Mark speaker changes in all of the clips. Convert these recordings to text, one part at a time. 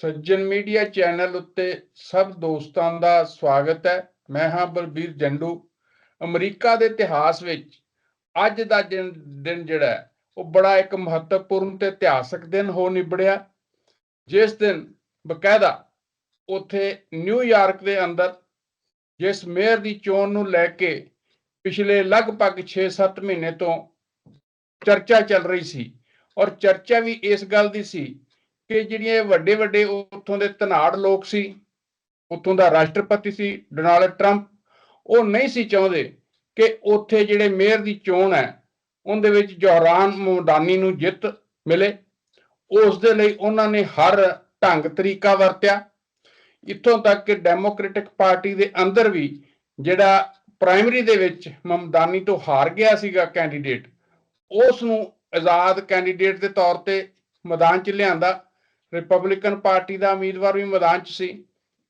Speaker 1: ਸੱਜਣ media channel ਉੱਤੇ ਸਭ ਦੋਸਤਾਂ ਦਾ ਸਵਾਗਤ ਹੈ। ਮੈਂ ਹਾਂ ਬਲਬੀਰ ਜੰਡੂ। ਅਮਰੀਕਾ ਦੇ ਇਤਿਹਾਸ ਵਿੱਚ ਅੱਜ ਦਾ ਦਿਨ ਜਿਹੜਾ ਉਹ ਬੜਾ ਇੱਕ ਮਹੱਤਵਪੂਰਨ ਤੇ ਇਤਿਹਾਸਕ ਦਿਨ ਹੋ ਨਿਬੜਿਆ। ਜਿਸ ਦਿਨ ਬਕਾਇਦਾ ਉੱਥੇ ਨਿਊਯਾਰਕ ਦੇ ਅੰਦਰ ਜਿਸ ਮੇਅਰ ਦੀ ਚੋਣ ਨੂੰ ਲੈ ਕੇ ਪਿਛਲੇ ਲਗਭਗ 6-7 ਮਹੀਨੇ ਤੋਂ ਚਰਚਾ ਚੱਲ ਰਹੀ ਸੀ ਔਰ ਚਰਚਾ ਵੀ ਇਸ ਗੱਲ ਦੀ ਸੀ ਕਿ ਜਿਹੜੀਆਂ ਵੱਡੇ ਵੱਡੇ ਉੱਥੋਂ ਦੇ ਧਨਾੜ ਲੋਕ ਸੀ, ਉੱਥੋਂ ਦਾ ਰਾਸ਼ਟਰਪਤੀ ਸੀ, ਡੋਨਾਲਡ ਟਰੰਪ, ਉਹ ਨਹੀਂ ਸੀ ਚਾਹੁੰਦੇ ਕਿ ਉੱਥੇ ਜਿਹੜੇ ਮੇਅਰ ਦੀ ਚੋਣ ਹੈ, ਉਹਦੇ ਵਿੱਚ ਜੋਹਰਾਨ ਮਮਦਾਨੀ ਨੂੰ ਜਿੱਤ ਮਿਲੇ। ਉਸ ਦੇ ਲਈ ਉਹਨਾਂ ਨੇ ਹਰ ਢੰਗ ਤਰੀਕਾ ਵਰਤਿਆ। ਇੱਥੋਂ ਤੱਕ ਕਿ ਡੈਮੋਕ੍ਰੈਟਿਕ ਪਾਰਟੀ ਦੇ ਅੰਦਰ ਵੀ ਜਿਹੜਾ ਪ੍ਰਾਇਮਰੀ ਦੇ ਵਿੱਚ ਮਮਦਾਨੀ ਤੋਂ ਹਾਰ ਗਿਆ ਸੀਗਾ ਕੈਂਡੀਡੇਟ, ਉਸ ਨੂੰ ਆਜ਼ਾਦ ਕੈਂਡੀਡੇਟ ਦੇ ਤੌਰ ਤੇ ਮੈਦਾਨ 'ਚ ਲਿਆਂਦਾ। ਰਿਪਬਲਿਕਨ ਪਾਰਟੀ ਦਾ ਉਮੀਦਵਾਰ ਵੀ ਮੈਦਾਨ 'ਚ ਸੀ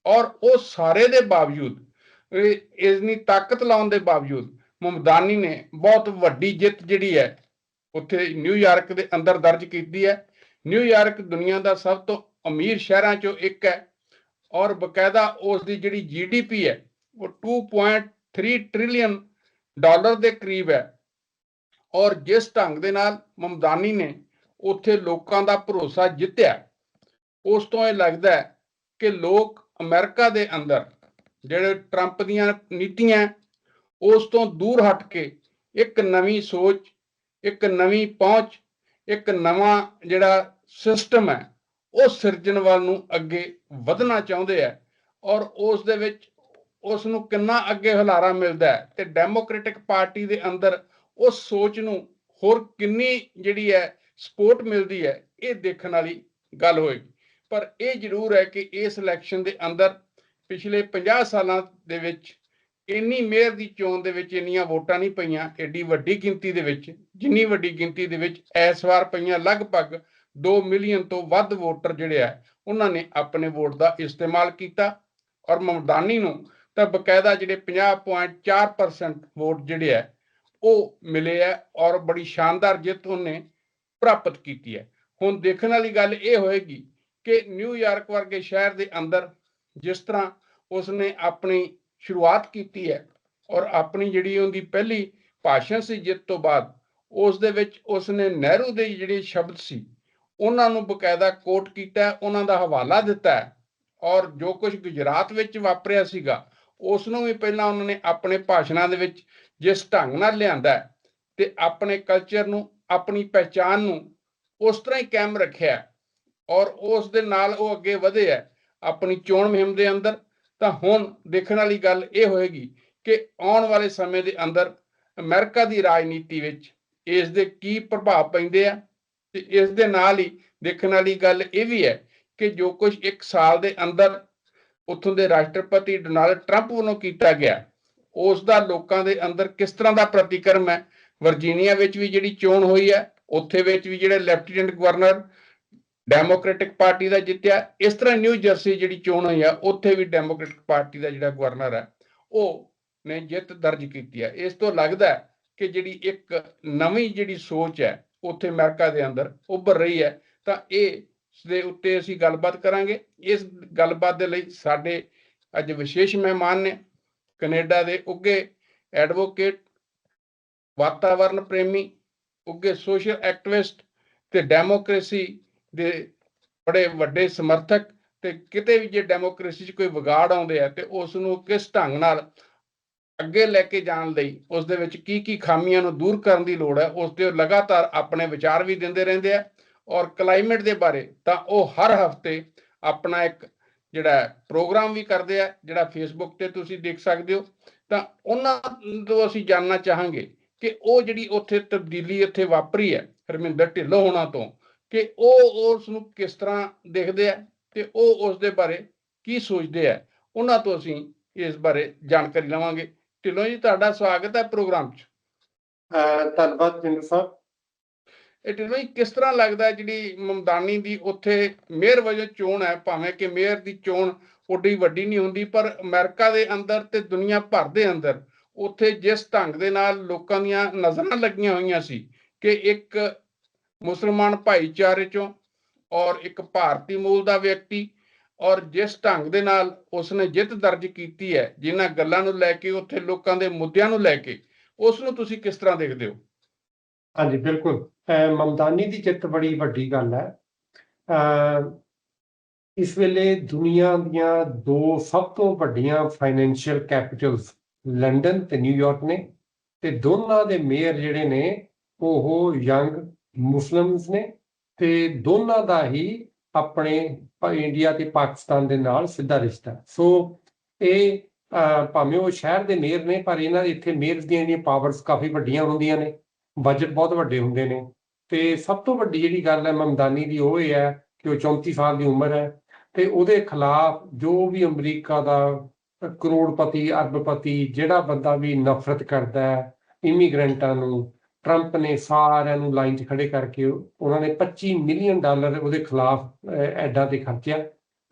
Speaker 1: ਔਰ ਉਹ ਸਾਰੇ ਦੇ ਬਾਵਜੂਦ, ਇਹ ਇਸਨੀ ਤਾਕਤ ਲਾਉਣ ਦੇ ਬਾਵਜੂਦ ਮਮਦਾਨੀ ਨੇ ਬਹੁਤ ਵੱਡੀ ਜਿੱਤ ਜਿਹੜੀ ਹੈ ਉੱਥੇ ਨਿਊਯਾਰਕ ਦੇ ਅੰਦਰ ਦਰਜ ਕੀਤੀ ਹੈ। ਨਿਊਯਾਰਕ ਦੁਨੀਆ ਦਾ ਸਭ ਤੋਂ ਅਮੀਰ ਸ਼ਹਿਰਾਂ 'ਚੋਂ ਇੱਕ ਹੈ ਔਰ ਬਕਾਇਦਾ ਉਸ ਦੀ ਜਿਹੜੀ ਜੀਡੀਪੀ ਹੈ ਉਹ 2.3 ਟ੍ਰਿਲੀਅਨ ਡਾਲਰ ਦੇ ਕਰੀਬ ਹੈ ਔਰ ਜਿਸ ਢੰਗ ਦੇ ਨਾਲ ਮਮਦਾਨੀ ਨੇ ਉੱਥੇ ਲੋਕਾਂ ਦਾ ਭਰੋਸਾ ਜਿੱਤਿਆ ਉਸ ਤੋਂ ਇਹ ਲੱਗਦਾ ਹੈ ਕਿ ਲੋਕ ਅਮਰੀਕਾ ਦੇ ਅੰਦਰ ਜਿਹੜੇ ਟਰੰਪ ਦੀਆਂ ਨੀਤੀਆਂ ਉਸ ਤੋਂ ਦੂਰ ਹਟ ਕੇ ਇੱਕ ਨਵੀਂ ਸੋਚ, ਇੱਕ ਨਵੀਂ ਪਹੁੰਚ, ਇੱਕ ਨਵਾਂ ਜਿਹੜਾ ਸਿਸਟਮ ਹੈ, ਉਹ ਸਿਰਜਣ ਵੱਲ ਨੂੰ ਅੱਗੇ ਵਧਣਾ ਚਾਹੁੰਦੇ ਆ ਔਰ ਉਸ ਦੇ ਵਿੱਚ ਉਸ ਨੂੰ ਕਿੰਨਾ ਅੱਗੇ ਹੁਲਾਰਾ ਮਿਲਦਾ ਹੈ ਤੇ ਡੈਮੋਕ੍ਰੈਟਿਕ ਪਾਰਟੀ ਦੇ ਅੰਦਰ ਉਸ ਸੋਚ ਨੂੰ ਹੋਰ ਕਿੰਨੀ ਜਿਹੜੀ ਹੈ ਸਪੋਰਟ ਮਿਲਦੀ ਹੈ, ਇਹ ਦੇਖਣ ਵਾਲੀ ਗੱਲ ਹੋਏਗੀ। ਪਰ ਇਹ ਜ਼ਰੂਰ ਹੈ ਕਿ ਇਸ ਇਲੈਕਸ਼ਨ ਦੇ ਅੰਦਰ ਪਿਛਲੇ 50 ਸਾਲਾਂ ਦੇ ਵਿੱਚ ਇੰਨੀ ਮੇਅਰ ਦੀ ਚੋਣ ਦੇ ਵਿੱਚ ਇੰਨੀਆਂ ਵੋਟਾਂ ਨਹੀਂ ਪਈਆਂ ਐਡੀ ਵੱਡੀ ਗਿਣਤੀ ਦੇ ਵਿੱਚ, ਜਿੰਨੀ ਵੱਡੀ ਗਿਣਤੀ ਦੇ ਵਿੱਚ ਇਸ ਵਾਰ ਪਈਆਂ ਲਗਭਗ 2 ਮਿਲੀਅਨ ਤੋਂ ਵੱਧ ਵੋਟਰ ਜਿਹੜੇ ਆ, ਉਹਨਾਂ ਨੇ ਆਪਣੇ ਵੋਟ ਦਾ ਇਸਤੇਮਾਲ ਕੀਤਾ ਔਰ ਮਮਦਾਨੀ ਨੂੰ ਤਾਂ ਬਕਾਇਦਾ ਜਿਹੜੇ 50.4% ਵੋਟ ਜਿਹੜੇ ਆ, ਉਹ ਮਿਲੇ ਆ ਔਰ ਬੜੀ ਸ਼ਾਨਦਾਰ ਜਿੱਤ ਉਹਨੇ ਪ੍ਰਾਪਤ ਕੀਤੀ ਹੈ। ਹੁਣ ਦੇਖਣ ਵਾਲੀ ਗੱਲ ਇਹ ਹੋਏਗੀ ਕਿ ਨਿਊਯਾਰਕ ਵਰਗੇ ਸ਼ਹਿਰ ਦੇ ਅੰਦਰ ਜਿਸ ਤਰ੍ਹਾਂ ਉਸਨੇ ਆਪਣੀ ਸ਼ੁਰੂਆਤ ਕੀਤੀ ਹੈ ਔਰ ਆਪਣੀ ਜਿਹੜੀ ਉਹਦੀ ਪਹਿਲੀ ਭਾਸ਼ਣ ਸੀ ਜਿੱਤ ਤੋਂ ਬਾਅਦ, ਉਸ ਦੇ ਵਿੱਚ ਉਸਨੇ ਨਹਿਰੂ ਦੇ ਜਿਹੜੇ ਸ਼ਬਦ ਸੀ, ਉਹਨਾਂ ਨੂੰ ਬਕਾਇਦਾ ਕੋਟ ਕੀਤਾ, ਉਹਨਾਂ ਦਾ ਹਵਾਲਾ ਦਿੱਤਾ ਹੈ ਔਰ ਜੋ ਕੁਝ ਗੁਜਰਾਤ ਵਿੱਚ ਵਾਪਰਿਆ ਸੀਗਾ ਉਸ ਨੂੰ ਵੀ ਪਹਿਲਾਂ ਉਹਨਾਂ ਨੇ ਆਪਣੇ ਭਾਸ਼ਣਾਂ ਦੇ ਵਿੱਚ ਜਿਸ ਢੰਗ ਨਾਲ ਲਿਆਂਦਾ ਤੇ ਆਪਣੇ ਕਲਚਰ ਨੂੰ, ਆਪਣੀ ਪਹਿਚਾਨ ਨੂੰ ਉਸ ਤਰ੍ਹਾਂ ਹੀ ਕਾਇਮ ਰੱਖਿਆ ਔਰ ਉਸ ਦੇ ਨਾਲ ਉਹ ਅੱਗੇ ਵਧੇ ਹੈ, ਆਪਣੀ ਚੋਣ ਮੁਹਿੰਮ ਦੇ ਅੰਦਰ, ਤਾਂ ਹੁਣ ਦੇਖਣ ਵਾਲੀ ਗੱਲ ਇਹ ਹੋਏਗੀ ਕਿ ਆਉਣ ਵਾਲੇ ਸਮੇਂ ਦੇ ਅੰਦਰ ਅਮਰੀਕਾ ਦੀ ਰਾਜਨੀਤੀ ਵਿੱਚ ਇਸ ਦੇ ਕੀ ਪ੍ਰਭਾਵ ਪੈਂਦੇ ਆ ਤੇ ਇਸ ਦੇ ਨਾਲ ਹੀ ਦੇਖਣ ਵਾਲੀ ਗੱਲ ਇਹ ਵੀ ਹੈ ਕਿ ਜੋ ਕੁਝ ਇੱਕ ਸਾਲ ਦੇ ਅੰਦਰ ਉੱਥੋਂ ਦੇ ਰਾਸ਼ਟਰਪਤੀ ਡੋਨਾਲਡ ਟਰੰਪ ਵੱਲੋਂ ਕੀਤਾ ਗਿਆ, ਉਸ ਦਾ ਲੋਕਾਂ ਦੇ ਅੰਦਰ ਕਿਸ ਤਰ੍ਹਾਂ ਦਾ ਪ੍ਰਤੀਕਰਮ ਹੈ? ਵਰਜੀਨੀਆ ਵਿੱਚ ਵੀ ਜਿਹੜੀ ਚੋਣ ਹੋਈ ਹੈ, ਉੱਥੇ ਵਿੱਚ ਵੀ ਜਿਹੜੇ ਲੈਫਟੀਨੈਂਟ ਗਵਰਨਰ ਡੈਮੋਕ੍ਰੈਟਿਕ ਪਾਰਟੀ ਦਾ ਜਿੱਤਿਆ। ਇਸ ਤਰ੍ਹਾਂ ਨਿਊ ਜਰਸੀ ਜਿਹੜੀ ਚੋਣ ਹੋਈ ਆ, ਉੱਥੇ ਵੀ ਡੈਮੋਕ੍ਰੈਟਿਕ ਪਾਰਟੀ ਦਾ ਜਿਹੜਾ ਗਵਰਨਰ ਹੈ ਉਹ ਨੇ ਜਿੱਤ ਦਰਜ ਕੀਤੀ ਹੈ ਇਸ ਤੋਂ ਲੱਗਦਾ ਹੈ ਕਿ ਜਿਹੜੀ ਇੱਕ ਨਵੀਂ ਜਿਹੜੀ ਸੋਚ ਹੈ ਉੱਥੇ ਅਮਰੀਕਾ ਦੇ ਅੰਦਰ ਉੱਭਰ ਰਹੀ ਹੈ ਤਾਂ ਇਹ ਦੇ ਉੱਤੇ ਅਸੀਂ ਗੱਲਬਾਤ ਕਰਾਂਗੇ। ਇਸ ਗੱਲਬਾਤ ਦੇ ਲਈ ਸਾਡੇ ਅੱਜ ਵਿਸ਼ੇਸ਼ ਮਹਿਮਾਨ ਨੇ ਕੈਨੇਡਾ ਦੇ ਉੱਗੇ ਐਡਵੋਕੇਟ ਵਾਤਾਵਰਣ ਪ੍ਰੇਮੀ ਉੱਗੇ ਸੋਸ਼ਲ ਐਕਟਿਵਿਸਟ ਤੇ ਡੈਮੋਕ੍ਰੇਸੀ ਦੇ ਬੜੇ ਵੱਡੇ ਸਮਰਥਕ ਤੇ ਕਿਤੇ ਵੀ ਜੇ ਡੈਮੋਕ੍ਰੇਸੀ 'ਚ ਕੋਈ ਵਿਗਾੜ ਆਉਂਦੇ ਆ ਤੇ ਉਸ ਨੂੰ ਕਿਸ ਢੰਗ ਨਾਲ ਅੱਗੇ ਲੈ ਕੇ ਜਾਣ ਲਈ ਉਸ ਦੇ ਵਿੱਚ ਕੀ ਕੀ ਖਾਮੀਆਂ ਨੂੰ ਦੂਰ ਕਰਨ ਦੀ ਲੋੜ ਹੈ ਉਸ ਤੇ ਲਗਾਤਾਰ ਆਪਣੇ ਵਿਚਾਰ ਵੀ ਦਿੰਦੇ ਰਹਿੰਦੇ ਆ ਔਰ ਕਲਾਈਮੇਟ ਦੇ ਬਾਰੇ ਤਾਂ ਉਹ ਹਰ ਹਫ਼ਤੇ ਆਪਣਾ ਇੱਕ ਜਿਹੜਾ ਪ੍ਰੋਗਰਾਮ ਵੀ ਕਰਦੇ ਆ, ਜਿਹੜਾ ਫੇਸਬੁੱਕ ਤੇ ਤੁਸੀਂ ਦੇਖ ਸਕਦੇ ਹੋ। ਤਾਂ ਉਹਨਾਂ ਤੋਂ ਅਸੀਂ ਜਾਨਣਾ ਚਾਹਾਂਗੇ ਕਿ ਉਹ ਜਿਹੜੀ ਉੱਥੇ ਤਬਦੀਲੀ ਇੱਥੇ ਵਾਪਰੀ ਹੈ ਹਰਮਿੰਦਰ ਢਿੱਲੋਂ ਹੋਣਾ ਤੋਂ ਕਿ ਉਹ ਉਸ ਨੂੰ ਕਿਸ ਤਰ੍ਹਾਂ ਦੇਖਦੇ ਆ ਤੇ ਉਹ ਉਸ ਦੇ ਬਾਰੇ ਕੀ ਸੋਚਦੇ ਆ ਉਹਨਾਂ ਤੋਂ ਅਸੀਂ ਇਸ ਬਾਰੇ ਜਾਣਕਾਰੀ ਲਵਾਂਗੇ। ਢਿੱਲੋਂ ਜੀ ਤੁਹਾਡਾ ਸਵਾਗਤ ਹੈ ਪ੍ਰੋਗਰਾਮ 'ਚ।
Speaker 2: ਧੰਨਵਾਦ ਜਿੰਦਰ ਸਾਹਿਬ।
Speaker 1: ਇਹ ਢਿੱਲੋਂ ਜੀ ਕਿਸ ਤਰ੍ਹਾਂ ਲੱਗਦਾ ਜਿਹੜੀ ਮਮਦਾਨੀ ਦੀ ਉੱਥੇ ਮੇਅਰ ਵਜੋਂ ਚੋਣ ਹੈ? ਭਾਵੇਂ ਕਿ ਮੇਅਰ ਦੀ ਚੋਣ ਓਡੀ ਵੱਡੀ ਨਹੀਂ ਹੁੰਦੀ ਪਰ ਅਮਰੀਕਾ ਦੇ ਅੰਦਰ ਤੇ ਦੁਨੀਆ ਭਰ ਦੇ ਅੰਦਰ ਉੱਥੇ ਜਿਸ ਢੰਗ ਦੇ ਨਾਲ ਲੋਕਾਂ ਦੀਆਂ ਨਜ਼ਰਾਂ ਲੱਗੀਆਂ ਹੋਈਆਂ ਸੀ ਕਿ ਇੱਕ ਮੁਸਲਮਾਨ ਭਾਈਚਾਰੇ ਚੋਂ ਔਰ ਇੱਕ ਭਾਰਤੀ ਮੂਲ ਦਾ ਵਿਅਕਤੀ ਔਰ ਜਿਸ ਢੰਗ ਦੇ ਨਾਲ ਉਸਨੇ ਜਿੱਤ ਦਰਜ ਕੀਤੀ ਹੈ, ਜਿਨ੍ਹਾਂ ਗੱਲਾਂ ਨੂੰ ਲੈ ਕੇ, ਉੱਥੇ ਲੋਕਾਂ ਦੇ ਮੁੱਦਿਆਂ ਨੂੰ ਲੈ ਕੇ ਉਸ ਨੂੰ ਤੁਸੀਂ ਕਿਸ ਤਰ੍ਹਾਂ ਦੇਖਦੇ ਹੋ?
Speaker 2: ਹਾਂਜੀ, ਬਿਲਕੁਲ। ਮਮਦਾਨੀ ਦੀ ਜਿੱਤ ਬੜੀ ਵੱਡੀ ਗੱਲ ਹੈ। ਅਹ ਇਸ ਵੇਲੇ ਦੁਨੀਆ ਦੀਆਂ ਦੋ ਸਭ ਤੋਂ ਵੱਡੀਆਂ ਫਾਈਨੈਂਸ਼ੀਅਲ ਕੈਪੀਟਲਸ ਲੰਡਨ ਤੇ ਨਿਊਯਾਰਕ ਨੇ ਤੇ ਦੋਨਾਂ ਦੇ ਮੇਅਰ ਜਿਹੜੇ ਨੇ, ਉਹ ਯੰਗ ਮੁਸਲਮਸ ਨੇ ਤੇ ਦੋਨਾਂ ਦਾ ਹੀ ਆਪਣੇ ਇੰਡੀਆ ਤੇ ਪਾਕਿਸਤਾਨ ਦੇ ਨਾਲ ਸਿੱਧਾ ਰਿਸ਼ਤਾ। ਸੋ ਇਹ ਭਾਵੇਂ ਉਹ ਸ਼ਹਿਰ ਦੇ ਮੇਅਰ ਨੇ, ਪਰ ਇਹਨਾਂ ਦੇ ਇੱਥੇ ਮੇਅਰਸ ਦੀਆਂ ਜਿਹੜੀਆਂ ਪਾਵਰਸ ਕਾਫੀ ਵੱਡੀਆਂ ਹੁੰਦੀਆਂ ਨੇ ਬਜਟ ਬਹੁਤ ਵੱਡੇ ਹੁੰਦੇ ਨੇ। ਤੇ ਸਭ ਤੋਂ ਵੱਡੀ ਜਿਹੜੀ ਗੱਲ ਹੈ ਮਮਦਾਨੀ ਦੀ ਉਹ ਇਹ ਹੈ ਕਿ ਉਹ 34 ਸਾਲ ਦੀ ਉਮਰ ਹੈ ਤੇ ਉਹਦੇ ਖਿਲਾਫ ਜੋ ਵੀ ਅਮਰੀਕਾ ਦਾ ਕਰੋੜਪਤੀ, ਅਰਬਪਤੀ ਜਿਹੜਾ ਬੰਦਾ ਵੀ ਨਫ਼ਰਤ ਕਰਦਾ ਹੈ, ਇਮੀਗ੍ਰੈਂਟਾਂ ਨੂੰ ਟਰੰਪ ਨੇ ਸਾਰਿਆਂ ਨੂੰ ਲਾਈਨ 'ਚ ਖੜੇ ਕਰਕੇ ਉਹਨਾਂ ਨੇ 25 ਮਿਲੀਅਨ ਡਾਲਰ ਉਹਦੇ ਖਿਲਾਫ ਐਡਾਂ ਤੇ ਖਰਚਿਆ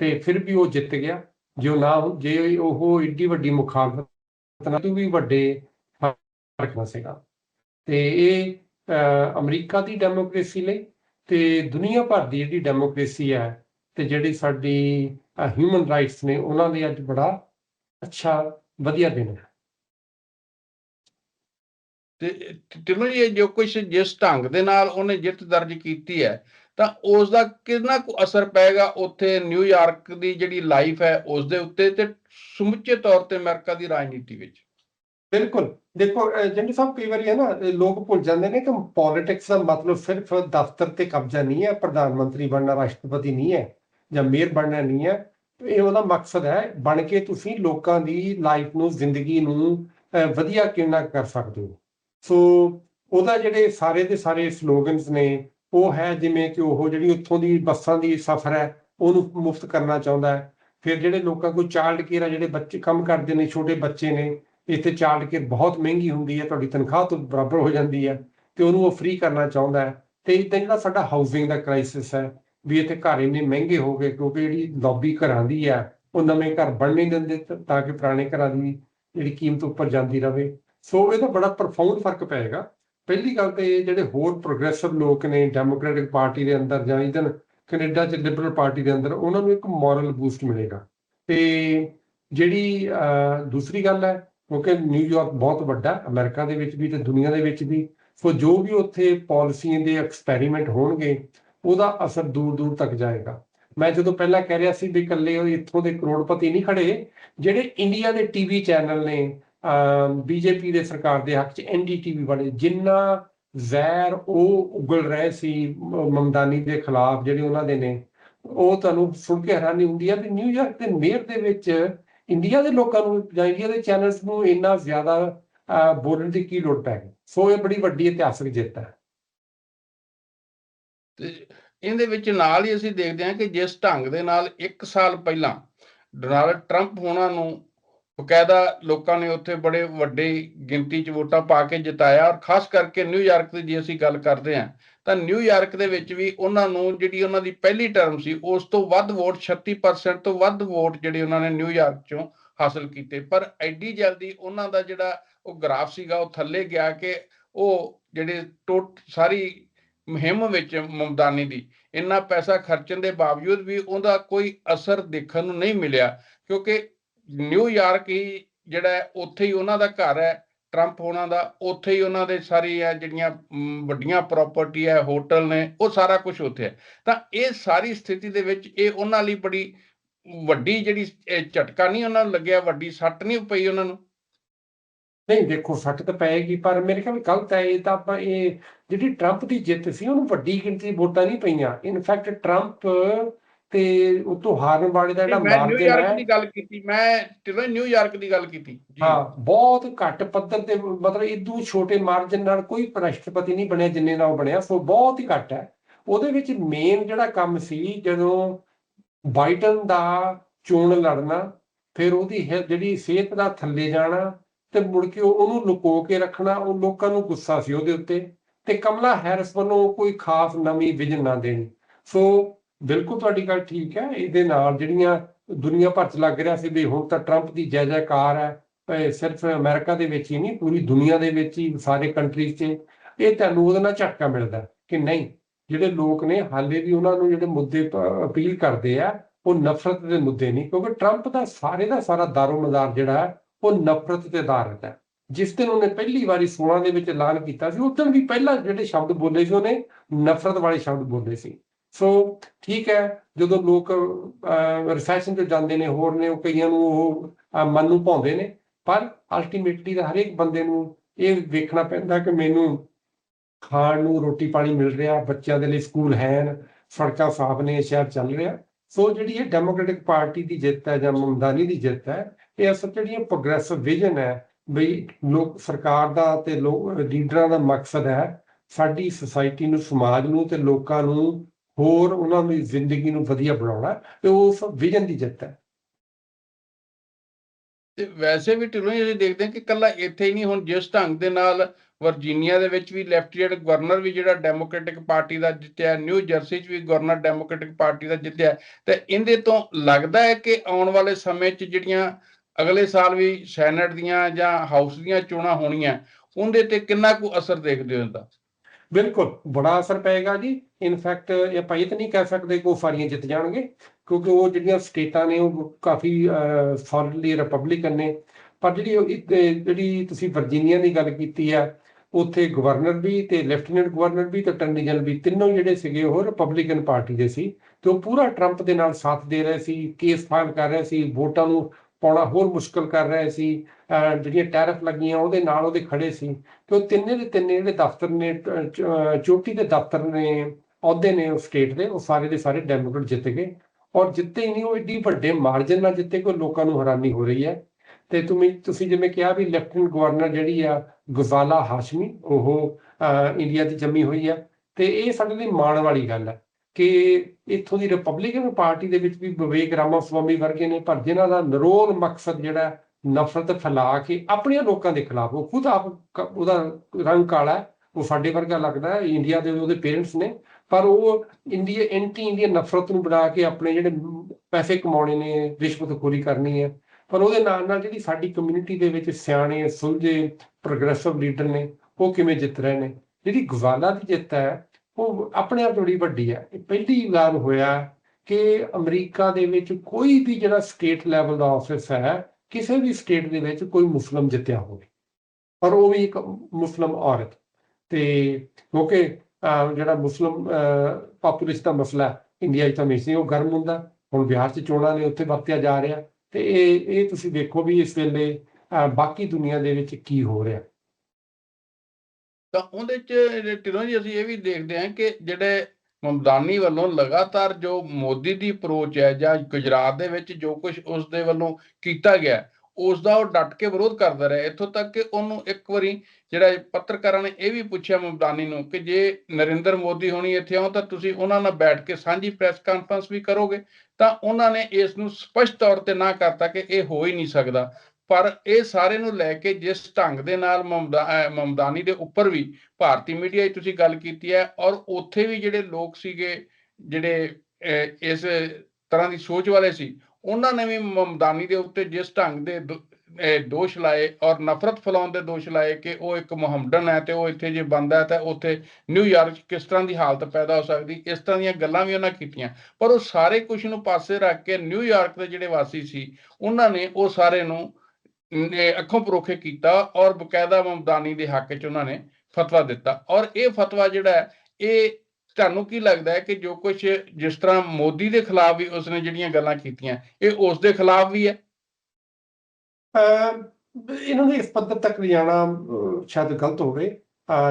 Speaker 2: ਤੇ ਫਿਰ ਵੀ ਉਹ ਜਿੱਤ ਗਿਆ। ਜੋ ਨਾ ਜੇ ਉਹ ਇੱਡੀ ਵੱਡੀ ਮੁਖਾਲਫਤ ਨਾਲ ਤੋਂ ਵੀ ਵੱਡੇ ਫ਼ਰਕ ਨਾ ਸੀਗਾ। ਤੇ ਇਹ ਅਮਰੀਕਾ ਦੀ ਡੈਮੋਕ੍ਰੇਸੀ ਲਈ ਤੇ ਦੁਨੀਆ ਭਰ ਦੀ ਜਿਹੜੀ ਡੈਮੋਕ੍ਰੇਸੀ ਹੈ ਤੇ ਜਿਹੜੀ ਸਾਡੀ ਹਿਊਮਨ ਰਾਈਟਸ ਨੇ, ਉਹਨਾਂ ਲਈ ਅੱਜ ਬੜਾ ਅੱਛਾ, ਵਧੀਆ ਦਿਨ ਹੈ।
Speaker 1: ਤੇ ਤਿੰਨੋਂ ਇਹ ਜੋ ਕੁਝ ਜਿਸ ਢੰਗ ਦੇ ਨਾਲ ਉਹਨੇ ਜਿੱਤ ਦਰਜ ਕੀਤੀ ਹੈ ਤਾਂ ਉਸ ਦਾ ਕਿੰਨਾ ਕੁ ਅਸਰ ਪਏਗਾ ਉੱਥੇ ਨਿਊਯਾਰਕ ਦੀ ਜਿਹੜੀ ਲਾਈਫ ਹੈ ਉਸ ਦੇ ਉੱਤੇ ਤੇ ਸਮੁੱਚੇ ਤੌਰ ਤੇ ਅਮਰੀਕਾ ਦੀ ਰਾਜਨੀਤੀ ਵਿੱਚ?
Speaker 2: ਬਿਲਕੁਲ। ਦੇਖੋ ਅਹ, ਜੰਡੀ ਸਾਹਿਬ ਕਈ ਵਾਰੀ ਹੈ ਨਾ ਲੋਕ ਭੁੱਲ ਜਾਂਦੇ ਨੇ ਕਿ ਪੋਲਿਟਿਕਸ ਦਾ ਮਤਲਬ ਸਿਰਫ ਦਫ਼ਤਰ ਤੇ ਕਬਜ਼ਾ ਨਹੀਂ ਹੈ ਪ੍ਰਧਾਨ ਮੰਤਰੀ ਬਣਨਾ ਰਾਸ਼ਟਰਪਤੀ ਨਹੀਂ ਹੈ ਜਾਂ ਮੇਅਰ ਬਣਨਾ ਨਹੀਂ ਹੈ। ਇਹ ਉਹਦਾ ਮਕਸਦ ਹੈ ਬਣ ਕੇ ਤੁਸੀਂ ਲੋਕਾਂ ਦੀ ਲਾਈਫ ਨੂੰ ਜ਼ਿੰਦਗੀ ਨੂੰ ਵਧੀਆ ਕਿੰਨਾ ਕਰ ਸਕਦੇ ਹੋ। ਸੋ ਉਹਦਾ ਜਿਹੜੇ ਸਾਰੇ ਦੇ ਸਾਰੇ ਸਲੋਗਨਸ ਨੇ, ਉਹ ਹੈ ਜਿਵੇਂ ਕਿ ਉਹ ਜਿਹੜੀ ਉੱਥੋਂ ਦੀ ਬੱਸਾਂ ਦੀ ਸਫ਼ਰ ਹੈ, ਉਹਨੂੰ ਮੁਫਤ ਕਰਨਾ ਚਾਹੁੰਦਾ ਹੈ। ਫਿਰ ਜਿਹੜੇ ਲੋਕਾਂ ਕੋਲ ਚਾਈਲਡ ਕੇਅਰ ਆ, ਜਿਹੜੇ ਬੱਚੇ ਕੰਮ ਕਰਦੇ ਨੇ, ਛੋਟੇ ਬੱਚੇ ਨੇ, ਇੱਥੇ ਚਾਈਲਡ ਕੇਅਰ ਬਹੁਤ ਮਹਿੰਗੀ ਹੁੰਦੀ ਹੈ, ਤੁਹਾਡੀ ਤਨਖਾਹ ਤੋਂ ਬਰਾਬਰ ਹੋ ਜਾਂਦੀ ਹੈ, ਤੇ ਉਹਨੂੰ ਉਹ ਫ੍ਰੀ ਕਰਨਾ ਚਾਹੁੰਦਾ ਹੈ। ਤੇ ਇਦਾਂ ਜਿਹੜਾ ਸਾਡਾ ਹਾਊਸਿੰਗ ਦਾ ਕ੍ਰਾਈਸਿਸ ਹੈ, ਵੀ ਇੱਥੇ ਘਰ ਇੰਨੇ ਮਹਿੰਗੇ ਹੋ ਗਏ, ਕਿਉਂਕਿ ਜਿਹੜੀ ਲੌਬੀ ਘਰਾਂ ਦੀ ਹੈ, ਉਹ ਨਵੇਂ ਘਰ ਬਣ ਨਹੀਂ ਦਿੰਦੇ ਤਾਂ ਕਿ ਪੁਰਾਣੇ ਘਰਾਂ ਦੀ ਜਿਹੜੀ ਕੀਮਤ ਉੱਪਰ ਜਾਂਦੀ ਰਹੇ ਸੋ ਇਹਦਾ ਬੜਾ ਪ੍ਰੋਫਾਊਂਡ ਫ਼ਰਕ ਪਏਗਾ। ਪਹਿਲੀ ਗੱਲ ਤੇ ਇਹ ਜਿਹੜੇ ਹੋਰ ਪ੍ਰੋਗਰੈਸਿਵ ਲੋਕ ਨੇ ਡੈਮੋਕ੍ਰੈਟਿਕ ਪਾਰਟੀ ਦੇ ਅੰਦਰ ਜਾਂ ਇਧਰ ਕੈਨੇਡਾ ਚ ਲਿਬਰਲ ਪਾਰਟੀ ਦੇ ਅੰਦਰ ਉਹਨਾਂ ਨੂੰ ਇੱਕ ਮੋਰਲ ਬੂਸਟ ਮਿਲੇਗਾ। ਤੇ ਜਿਹੜੀ ਦੂਸਰੀ ਗੱਲ ਹੈ ਕਿਉਂਕਿ ਨਿਊਯਾਰਕ ਬਹੁਤ ਵੱਡਾ ਹੈ, ਅਮਰੀਕਾ ਦੇ ਵਿੱਚ ਵੀ ਤੇ ਦੁਨੀਆ ਦੇ ਵਿੱਚ ਵੀ ਸੋ ਜੋ ਵੀ ਉੱਥੇ ਪਾਲਿਸੀਆਂ ਦੇ ਐਕਸਪੈਰੀਮੈਂਟ ਹੋਣਗੇ ਉਹਦਾ ਅਸਰ ਦੂਰ ਦੂਰ ਤੱਕ ਜਾਏਗਾ। ਮੈਂ ਜਦੋਂ ਪਹਿਲਾਂ ਕਹਿ ਰਿਹਾ ਸੀ ਵੀ ਇਕੱਲੇ ਉਹ ਇੱਥੋਂ ਦੇ ਕਰੋੜਪਤੀ ਨਹੀਂ ਖੜੇ ਜਿਹੜੇ ਇੰਡੀਆ ਦੇ ਟੀਵੀ ਚੈਨਲ ਨੇ ਬੀਜੇਪੀ ਦੇ ਸਰਕਾਰ ਦੇ ਹੱਕ 'ਚ ਐਨਡੀਟੀਵੀ ਵਾਲੇ ਜਿੰਨਾ ਜ਼ਹਿਰ ਉਹ ਉਗਲ ਰਹੇ ਸੀ ਮਮਦਾਨੀ ਦੇ ਖਿਲਾਫ ਜਿਹੜੇ ਉਹਨਾਂ ਦੇ ਨੇ ਉਹ ਤੁਹਾਨੂੰ ਸੁਣ ਕੇ ਹੈਰਾਨੀ ਹੁੰਦੀ ਹੈ ਵੀ ਨਿਊਯਾਰਕ ਦੇ ਮੇਅਰ ਦੇ ਵਿੱਚ ਇੰਡੀਆ ਦੇ ਲੋਕਾਂ ਨੂੰ ਜਾਂ ਇੰਡੀਆ ਦੇ ਚੈਨਲਸ ਨੂੰ ਇੰਨਾ ਜ਼ਿਆਦਾ ਅਹ, ਬੋਲਣ ਦੀ ਕੀ ਲੋੜ ਪੈ ਗਈ? ਸੋ ਇਹ ਬੜੀ ਵੱਡੀ ਇਤਿਹਾਸਕ ਜਿੱਤ ਹੈ।
Speaker 1: ਤੇ ਇਹਦੇ ਵਿੱਚ ਨਾਲ ਹੀ ਅਸੀਂ ਦੇਖਦੇ ਹਾਂ ਕਿ ਜਿਸ ਢੰਗ ਦੇ ਨਾਲ 1 ਸਾਲ ਪਹਿਲਾਂ ਡੋਨਾਲਡ ਟਰੰਪ ਹੋਣਾ ਨੂੰ ਬਕਾਇਦਾ ਲੋਕਾਂ ਨੇ ਉੱਥੇ ਬੜੇ ਵੱਡੇ ਗਿਣਤੀ 'ਚ ਵੋਟਾਂ ਪਾ ਕੇ ਜਿਤਾਇਆ ਔਰ ਖਾਸ ਕਰਕੇ ਨਿਊਯਾਰਕ ਦੀ ਜੇ ਅਸੀਂ ਗੱਲ ਕਰਦੇ ਹਾਂ, ਤਾਂ ਨਿਊਯਾਰਕ ਦੇ ਵਿੱਚ ਵੀ ਉਹਨਾਂ ਨੂੰ ਜਿਹੜੀ ਉਹਨਾਂ ਦੀ ਪਹਿਲੀ ਟਰਮ ਸੀ, ਉਸ ਤੋਂ ਵੱਧ ਵੋਟ 36% ਤੋਂ ਵੱਧ ਵੋਟ ਜਿਹੜੇ ਉਹਨਾਂ ਨੇ ਨਿਊਯਾਰਕ 'ਚੋਂ ਹਾਸਲ ਕੀਤੇ। ਪਰ ਐਡੀ ਜਲਦੀ ਉਹਨਾਂ ਦਾ ਜਿਹੜਾ ਉਹ ਗ੍ਰਾਫ ਸੀਗਾ, ਉਹ ਥੱਲੇ ਗਿਆ ਕਿ ਉਹ ਜਿਹੜੇ ਟੋਟ, ਸਾਰੀ ਮੁਹਿੰਮ ਵਿੱਚ ਮਮਦਾਨੀ ਦੀ, ਇੰਨਾ ਪੈਸਾ ਖਰਚਣ ਦੇ ਬਾਵਜੂਦ ਵੀ ਉਹਦਾ ਕੋਈ ਅਸਰ ਦੇਖਣ ਨੂੰ ਨਹੀਂ ਮਿਲਿਆ, ਕਿਉਂਕਿ ਨਿਊਯਾਰਕ ਹੀ ਜਿਹੜਾ ਉੱਥੇ ਹੀ ਉਹਨਾਂ ਦਾ ਘਰ ਹੈ, ਟਰੰਪ ਉਹਨਾਂ ਦਾ, ਉੱਥੇ ਹੀ ਉਹਨਾਂ ਦੇ ਸਾਰੀ ਹੈ ਜਿਹੜੀਆਂ ਵੱਡੀਆਂ ਪ੍ਰਾਪਰਟੀ ਹੈ ਹੋਟਲ ਨੇ, ਉਹ ਸਾਰਾ ਕੁਝ ਉੱਥੇ ਹੈ। ਤਾਂ ਇਹ ਸਾਰੀ ਸਥਿਤੀ ਦੇ ਵਿੱਚ ਇਹ ਉਹਨਾਂ ਲਈ ਬੜੀ ਵੱਡੀ ਜਿਹੜੀ ਝਟਕਾ ਨਹੀਂ ਉਹਨਾਂ ਨੂੰ ਲੱਗਿਆ, ਵੱਡੀ ਸੱਟ ਨਹੀਂ ਪਈ ਉਹਨਾਂ ਨੂੰ?
Speaker 2: ਨਹੀਂ, ਦੇਖੋ, ਸੱਟ ਤਾਂ ਪਏਗੀ, ਪਰ ਮੇਰੇ ਖਿਆਲ ਗਲਤ ਹੈ, ਇਹ ਤਾਂ ਆਪਾਂ ਇਹ ਜਿਹੜੀ ਟਰੰਪ ਦੀ ਜਿੱਤ ਸੀ, ਉਹਨੂੰ ਵੱਡੀ ਗਿਣਤੀ ਵੋਟਾਂ ਨਹੀਂ ਪਈਆਂ। ਇਨਫੈਕਟ ਟਰੰਪ ਤੇ ਉਹ ਤੋਂ ਹਾਰਨ ਵਾਲੇ ਦਾ ਜਿਹੜਾ
Speaker 1: ਮੈਂ
Speaker 2: ਮਾਰਜਨ
Speaker 1: ਨਿਊਯਾਰਕ
Speaker 2: ਹੈ
Speaker 1: ਦੀ ਗੱਲ ਕੀਤੀ ਮੈਂ ਚਲੋ ਨਿਊਯਾਰਕ ਦੀ ਗੱਲ ਕੀਤੀ
Speaker 2: ਹਾਂ ਬਹੁਤ ਘੱਟ ਪੱਧਰ ਤੇ ਮਤਲਬ ਇਦੋਂ ਛੋਟੇ ਮਾਰਜਨ ਨਾਲ ਕੋਈ ਰਾਸ਼ਟਰਪਤੀ ਨਹੀਂ ਬਣਿਆ ਜਿੰਨੇ ਨਾਲ ਬਣਿਆ ਸੋ ਬਹੁਤ ਹੀ ਘੱਟ ਹੈ। ਉਹਦੇ ਵਿੱਚ ਮੇਨ ਜਿਹੜਾ ਕੰਮ ਸੀ ਜਦੋਂ ਬਾਈਡਨ ਦਾ ਚੋਣ ਲੜਨਾ ਫਿਰ ਉਹਦੀ ਜਿਹੜੀ ਸਿਹਤ ਦਾ ਥੱਲੇ ਜਾਣਾ ਤੇ ਮੁੜ ਕੇ ਉਹ- ਉਹਨੂੰ ਲੁਕੋ ਕੇ ਰੱਖਣਾ ਉਹ ਲੋਕਾਂ ਨੂੰ ਗੁੱਸਾ ਸੀ ਉਹਦੇ ਉੱਤੇ ਤੇ ਕਮਲਾ ਹੈਰਿਸ ਵੱਲੋਂ ਕੋਈ ਖਾਸ ਨਵੀਂ ਵਿਜ਼ਨ ਨਾ ਦੇਣੀ। ਸੋ ਬਿਲਕੁਲ ਤੁਹਾਡੀ ਗੱਲ ਠੀਕ ਹੈ, ਇਹਦੇ ਨਾਲ ਜਿਹੜੀਆਂ ਦੁਨੀਆ ਭਰ ਚ ਲੱਗ ਰਿਹਾ ਸੀ ਵੀ ਹੁਣ ਤਾਂ ਟਰੰਪ ਦੀ ਜੈ ਜੈਕਾਰ ਹੈ ਸਿਰਫ ਅਮਰੀਕਾ ਦੇ ਵਿੱਚ ਹੀ ਨਹੀਂ, ਪੂਰੀ ਦੁਨੀਆ ਦੇ ਵਿੱਚ ਹੀ, ਸਾਰੇ ਕੰਟਰੀਜ਼ 'ਚ ਇਹ ਤੁਹਾਨੂੰ ਉਹਦੇ ਨਾਲ ਝਟਕਾ ਮਿਲਦਾ ਕਿ ਨਹੀਂ, ਜਿਹੜੇ ਲੋਕ ਨੇ ਹਾਲੇ ਵੀ ਉਹਨਾਂ ਨੂੰ ਜਿਹੜੇ ਮੁੱਦੇ ਅਪੀਲ ਕਰਦੇ ਆ, ਉਹ ਨਫ਼ਰਤ ਦੇ ਮੁੱਦੇ ਨਹੀਂ, ਕਿਉਂਕਿ ਟਰੰਪ ਦਾ ਸਾਰੇ ਦਾ ਸਾਰਾ ਦਾਰੋਮਦਾਰ ਜਿਹੜਾ ਹੈ, ਉਹ ਨਫ਼ਰਤ ਤੇ ਆਧਾਰਿਤ ਹੈ। ਜਿਸ ਦਿਨ ਉਹਨੇ ਪਹਿਲੀ ਵਾਰੀ 16 ਦੇ ਵਿੱਚ ਐਲਾਨ ਕੀਤਾ ਸੀ, ਉਸ ਦਿਨ ਵੀ ਪਹਿਲਾਂ ਜਿਹੜੇ ਸ਼ਬਦ ਬੋਲੇ ਸੀ ਉਹਨੇ ਨਫ਼ਰਤ ਵਾਲੇ ਸ਼ਬਦ ਬੋਲੇ ਸੀ। ਸੋ ਠੀਕ ਹੈ, ਜਦੋਂ ਲੋਕ ਰਿਸੈਸ਼ਨ ਤੇ ਜਾਂਦੇ ਨੇ, ਹੋਰ ਨੇ, ਉਹ ਕਈਆਂ ਨੂੰ ਉਹ ਮਨ ਨੂੰ ਭਾਉਂਦੇ ਨੇ, ਪਰ ਅਲਟੀਮੇਟਲੀ ਤਾਂ ਹਰੇਕ ਬੰਦੇ ਨੂੰ ਇਹ ਵੇਖਣਾ ਪੈਂਦਾ ਕਿ ਮੈਨੂੰ ਖਾਣ ਨੂੰ ਰੋਟੀ ਪਾਣੀ ਮਿਲ ਰਿਹਾ, ਬੱਚਿਆਂ ਦੇ ਲਈ ਸਕੂਲ ਹੈ ਸੜਕਾਂ ਸਾਫ਼ ਨੇ, ਸ਼ਹਿਰ ਚੱਲ ਰਿਹਾ। ਸੋ ਜਿਹੜੀ ਇਹ ਡੈਮੋਕ੍ਰੈਟਿਕ ਪਾਰਟੀ ਦੀ ਜਿੱਤ ਹੈ ਜਾਂ ਮਮਦਾਨੀ ਦੀ ਜਿੱਤ ਹੈ, ਇਹ ਅਸਲ 'ਚ ਜਿਹੜੀ ਪ੍ਰੋਗਰੈਸਿਵ ਵਿਜ਼ਨ ਹੈ, ਬਈ ਲੋਕ, ਸਰਕਾਰ ਦਾ ਤੇ ਲੋਕ ਲੀਡਰਾਂ ਦਾ ਮਕਸਦ ਹੈ ਸਾਡੀ ਸੁਸਾਇਟੀ ਨੂੰ, ਸਮਾਜ ਨੂੰ ਤੇ ਲੋਕਾਂ ਨੂੰ ਹੋਰ ਉਹਨਾਂ ਦੀ ਜ਼ਿੰਦਗੀ ਨੂੰ ਵਧੀਆ ਬਣਾਉਣਾ ਤੇ ਉਸ ਵਿਜ਼ਨ ਦੀ ਜਿੱਤ ਹੈ।
Speaker 1: ਤੇ ਵੈਸੇ ਵੀ ਢਿੱਲੋਂ ਜੀ ਦੇਖਦੇ ਹਾਂ ਕਿ ਕੱਲਾ ਇੱਥੇ ਹੀ ਨਹੀਂ, ਹੁਣ ਜਿਸ ਢੰਗ ਦੇ ਨਾਲ ਵਰਜੀਨੀਆ ਦੇ ਵਿੱਚ ਵੀ ਲੈਫਟੀਨੈਂਟ ਗਵਰਨਰ ਵੀ ਜਿਹੜਾ ਡੈਮੋਕ੍ਰੈਟਿਕ ਪਾਰਟੀ ਦਾ ਜਿੱਤਿਆ ਨਿਊ ਜਰਸੀ 'ਚ ਵੀ ਗਵਰਨਰ ਡੈਮੋਕ੍ਰੈਟਿਕ ਪਾਰਟੀ ਦਾ ਜਿੱਤਿਆ, ਤੇ ਇਹਦੇ ਤੋਂ ਲੱਗਦਾ ਹੈ ਕਿ ਆਉਣ ਵਾਲੇ ਸਮੇਂ 'ਚ ਜਿਹੜੀਆਂ ਅਗਲੇ ਸਾਲ ਵੀ ਸੈਨੇਟ ਦੀਆਂ ਜਾਂ ਹਾਊਸ ਦੀਆਂ ਚੋਣਾਂ ਹੋਣੀਆਂ, ਉਹਦੇ ਤੇ ਕਿੰਨਾ ਕੁ ਅਸਰ ਦੇਖਦੇ ਹੋ ਇਹਦਾ?
Speaker 2: ਬਿਲਕੁਲ, ਬੜਾ ਅਸਰ ਪਏਗਾ ਜੀ। ਇਨਫੈਕਟ ਇਹ ਆਪਾਂ ਇਹ ਤਾਂ ਨਹੀਂ ਕਹਿ ਸਕਦੇ ਕਿ ਉਹ ਸਾਰੀਆਂ ਜਿੱਤ ਜਾਣਗੇ, ਕਿਉਂਕਿ ਉਹ ਜਿਹੜੀਆਂ ਸਟੇਟਾਂ ਨੇ, ਉਹ ਕਾਫੀ ਸੌਲਿਡਲੀ ਰਿਪਬਲਿਕਨ ਨੇ। ਪਰ ਜਿਹੜੀ ਉਹ ਜਿਹੜੀ ਤੁਸੀਂ ਵਰਜੀਨੀਆ ਦੀ ਗੱਲ ਕੀਤੀ ਆ, ਉੱਥੇ ਗਵਰਨਰ ਵੀ ਤੇ ਲੈਫਟੀਨੈਂਟ ਗਵਰਨਰ ਵੀ ਤੇ ਅਟਰਨੀ ਜਨਰਲ ਵੀ ਤਿੰਨੋਂ ਜਿਹੜੇ ਸੀਗੇ, ਉਹ ਰਿਪਬਲਿਕਨ ਪਾਰਟੀ ਦੇ ਸੀ। ਤੇ ਉਹ ਪੂਰਾ ਟਰੰਪ ਦੇ ਨਾਲ ਸਾਥ ਦੇ ਰਹੇ ਸੀ, ਕੇਸ ਫਾਈਲ ਕਰ ਰਹੇ ਸੀ, ਵੋਟਾਂ ਨੂੰ ਪਾਉਣਾ ਹੋਰ ਮੁਸ਼ਕਲ ਕਰ ਰਹੇ ਸੀ। ਜਿਹੜੀਆਂ ਟੈਰਫ ਲੱਗੀਆਂ, ਉਹਦੇ ਨਾਲ ਉਹਦੇ ਖੜੇ ਸੀ। ਤੇ ਉਹ ਤਿੰਨੇ ਦੇ ਤਿੰਨੇ ਜਿਹੜੇ ਦਫ਼ਤਰ ਨੇ ਚੋਟੀ ਦੇ ਦਫ਼ਤਰ ਨੇ, ਅਹੁਦੇ ਨੇ ਉਹ ਸਟੇਟ ਦੇ, ਉਹ ਸਾਰੇ ਦੇ ਸਾਰੇ ਡੈਮੋਕ੍ਰੇਟ ਜਿੱਤ ਗਏ। ਔਰ ਜਿੱਤੇ ਹੀ ਨਹੀਂ, ਉਹ ਏਡੀ ਵੱਡੇ ਮਾਰਜਨ ਨਾਲ ਜਿੱਤੇ ਕੋਈ ਲੋਕਾਂ ਨੂੰ ਹੈਰਾਨੀ ਹੋ ਰਹੀ ਹੈ। ਤੇ ਤੁਸੀਂ ਤੁਸੀਂ ਜਿਵੇਂ ਕਿਹਾ ਵੀ ਲੈਫਟੀਨੈਂਟ ਗਵਰਨਰ ਜਿਹੜੀ ਆ ਗੁਜ਼ਾਲਾ ਹਾਸ਼ਮੀ ਉਹ ਇੰਡੀਆ ਦੀ ਜੰਮੀ ਹੋਈ ਆ। ਤੇ ਇਹ ਸਾਡੇ ਲਈ ਮਾਣ ਵਾਲੀ ਗੱਲ ਹੈ ਕਿ ਇੱਥੋਂ ਦੀ ਰਿਪਬਲਿਕਨ ਪਾਰਟੀ ਦੇ ਵਿੱਚ ਵੀ ਵਿਵੇਕ ਰਾਮਾਸਵਾਮੀ ਵਰਗੇ ਨੇ, ਪਰ ਜਿਨ੍ਹਾਂ ਦਾ ਨਰੋਲ ਮਕਸਦ ਜਿਹੜਾ ਨਫ਼ਰਤ ਫੈਲਾ ਕੇ ਆਪਣੇ ਲੋਕਾਂ ਦੇ ਖਿਲਾਫ, ਉਹ ਖੁਦ ਆਪ ਉਹਦਾ ਰੰਗ ਕਾਲਾ ਉਹ ਸਾਡੇ ਵਰਗਾ ਲੱਗਦਾ ਹੈ, ਇੰਡੀਆ ਦੇ ਉਹਦੇ ਪੇਰੈਂਟਸ ਨੇ, ਪਰ ਉਹ ਇੰਡੀਆ ਐਂਟੀ ਇੰਡੀਆ ਨਫ਼ਰਤ ਨੂੰ ਬਣਾ ਕੇ ਆਪਣੇ ਜਿਹੜੇ ਪੈਸੇ ਕਮਾਉਣੇ ਨੇ, ਰਿਸ਼ਵਤਖੋਰੀ ਕਰਨੀ ਹੈ, ਪਰ ਉਹਦੇ ਨਾਲ ਨਾਲ ਜਿਹੜੀ ਸਾਡੀ ਕਮਿਊਨਿਟੀ ਦੇ ਵਿੱਚ ਸਿਆਣੇ, ਸੁਲਝੇ ਪ੍ਰੋਗਰੈਸਿਵ ਲੀਡਰ ਨੇ, ਉਹ ਕਿਵੇਂ ਜਿੱਤ ਰਹੇ ਨੇ, ਜਿਹੜੀ ਗਵਾਲਾ ਦੀ ਜਿੱਤ ਹੈ, ਉਹ ਆਪਣੇ ਆਪ ਬੜੀ ਵੱਡੀ ਹੈ, ਇਹ ਪਹਿਲੀ ਵਾਰ ਹੋਇਆ ਕਿ ਅਮਰੀਕਾ ਦੇ ਵਿੱਚ ਕੋਈ ਵੀ ਜਿਹੜਾ ਸਟੇਟ ਲੈਵਲ ਦਾ ਆਫਿਸ ਹੈ ਕਿਸੇ ਵੀ ਸਟੇਟ ਦੇ ਵਿੱਚ ਕੋਈ ਮੁਸਲਮ ਜਿੱਤਿਆ ਹੋਵੇ, ਪਰ ਉਹ ਵੀ ਇੱਕ ਮੁਸਲਮ ਔਰਤ। ਤੇ ਕਿਉਂਕਿ ਜਿਹੜਾ ਮੁਸਲਮ ਪਾਪੂਲੇਸ਼ਨ ਦਾ ਮਸਲਾ ਇੰਡੀਆ 'ਚ ਤਾਂ ਹਮੇਸ਼ਾ ਹੀ ਉਹ ਗਰਮ ਹੁੰਦਾ, ਹੁਣ ਬਿਹਾਰ 'ਚ ਚੋਣਾਂ ਨੇ, ਉੱਥੇ ਵਰਤਿਆ ਜਾ ਰਿਹਾ। ਤੇ ਇਹ ਇਹ ਤੁਸੀਂ ਦੇਖੋ ਵੀ ਇਸ ਵੇਲੇ ਬਾਕੀ ਦੁਨੀਆ ਦੇ ਵਿੱਚ ਕੀ ਹੋ ਰਿਹਾ।
Speaker 1: ਤਾਂ ਉਹਦੇ ਚ ਢਿੱਲੋਂ ਜੀ, ਅਸੀਂ ਇਹ ਵੀ ਦੇਖਦੇ ਹਾਂ ਕਿ ਜਿਹੜੇ ਮਮਦਾਨੀ ਵੱਲੋਂ ਲਗਾਤਾਰ ਜੋ ਮੋਦੀ ਦੀ ਅਪਰੋਚ ਹੈ ਜਾਂ ਗੁਜਰਾਤ ਦੇ ਵਿੱਚ ਜੋ ਕੁਝ ਉਸ ਦੇ ਵੱਲੋਂ ਕੀਤਾ ਗਿਆ ਉਸ ਦਾ ਉਹ ਡਟ ਕੇ ਵਿਰੋਧ ਕਰਦਾ ਰਿਹਾ। ਇੱਥੋਂ ਤੱਕ ਕਿ ਉਹਨੂੰ ਇੱਕ ਵਾਰੀ ਜਿਹੜਾ ਪੱਤਰਕਾਰਾਂ ਨੇ ਇਹ ਵੀ ਪੁੱਛਿਆ ਮਮਦਾਨੀ ਨੂੰ ਕਿ ਜੇ ਨਰਿੰਦਰ ਮੋਦੀ ਹੋਣੀ ਇੱਥੇ ਆਉਣ ਤਾਂ ਤੁਸੀਂ ਉਹਨਾਂ ਨਾਲ ਬੈਠ ਕੇ ਸਾਂਝੀ ਪ੍ਰੈਸ ਕਾਨਫਰੰਸ ਵੀ ਕਰੋਗੇ? ਤਾਂ ਉਹਨਾਂ ਨੇ ਇਸ ਨੂੰ ਸਪਸ਼ਟ ਤੌਰ ਤੇ ਨਾ ਕਰਤਾ ਕਿ ਇਹ ਹੋ ਹੀ ਨਹੀਂ ਸਕਦਾ। ਪਰ ਇਹ ਸਾਰੇ ਨੂੰ ਲੈ ਕੇ ਜਿਸ ਢੰਗ ਦੇ ਨਾਲ ਮਮਦਾ ਮਮਦਾਨੀ ਦੇ ਉੱਪਰ ਵੀ ਭਾਰਤੀ ਮੀਡੀਆ 'ਚ ਤੁਸੀਂ ਗੱਲ ਕੀਤੀ ਹੈ ਔਰ ਉੱਥੇ ਵੀ ਜਿਹੜੇ ਲੋਕ ਸੀਗੇ, ਜਿਹੜੇ ਇਸ ਤਰ੍ਹਾਂ ਦੀ ਸੋਚ ਵਾਲੇ ਸੀ, ਉਹਨਾਂ ਨੇ ਵੀ ਮਮਦਾਨੀ ਦੇ ਉੱਤੇ ਜਿਸ ਢੰਗ ਦੇ ਦੋਸ਼ ਲਾਏ ਔਰ ਨਫ਼ਰਤ ਫੈਲਾਉਣ ਦੇ ਦੋਸ਼ ਲਾਏ ਕਿ ਉਹ ਇੱਕ ਮੁਹੰਮਦਨ ਹੈ ਤੇ ਉਹ ਇੱਥੇ ਜੇ ਬੰਦਾ ਹੈ ਤਾਂ ਉੱਥੇ ਨਿਊਯਾਰਕ ਕਿਸ ਤਰ੍ਹਾਂ ਦੀ ਹਾਲਤ ਪੈਦਾ ਹੋ ਸਕਦੀ, ਇਸ ਤਰ੍ਹਾਂ ਦੀਆਂ ਗੱਲਾਂ ਵੀ ਉਹਨਾਂ ਕੀਤੀਆਂ। ਪਰ ਉਹ ਸਾਰੇ ਕੁਝ ਨੂੰ ਪਾਸੇ ਰੱਖ ਕੇ ਨਿਊਯਾਰਕ ਦੇ ਜਿਹੜੇ ਵਾਸੀ ਸੀ, ਉਹਨਾਂ ਨੇ ਉਹ ਸਾਰੇ ਨੂੰ ਅੱਖੋਂ ਪਰੋਖੇ ਕੀਤਾ ਔਰ ਬਕਾਇਦਾ ਮਮਦਾਨੀ ਦੇ ਹੱਕ 'ਚ ਉਹਨਾਂ ਨੇ ਫਤਵਾ ਦਿੱਤਾ। ਔਰ ਇਹ ਫਤਵਾ ਜਿਹੜਾ ਹੈ, ਇਹ ਤੁਹਾਨੂੰ ਕੀ ਲੱਗਦਾ ਹੈ ਕਿ ਜੋ ਕੁਝ ਜਿਸ ਤਰ੍ਹਾਂ ਮੋਦੀ ਦੇ ਖਿਲਾਫ ਵੀ ਉਸਨੇ ਜਿਹੜੀਆਂ ਗੱਲਾਂ ਕੀਤੀਆਂ ਇਹ ਉਸ ਦੇ ਖਿਲਾਫ ਵੀ ਹੈ?
Speaker 2: ਇਹਨਾਂ ਨੂੰ ਇਸ ਪੱਧਰ ਤੱਕ ਲਿਜਾਣਾ ਸ਼ਾਇਦ ਗਲਤ ਹੋਵੇ।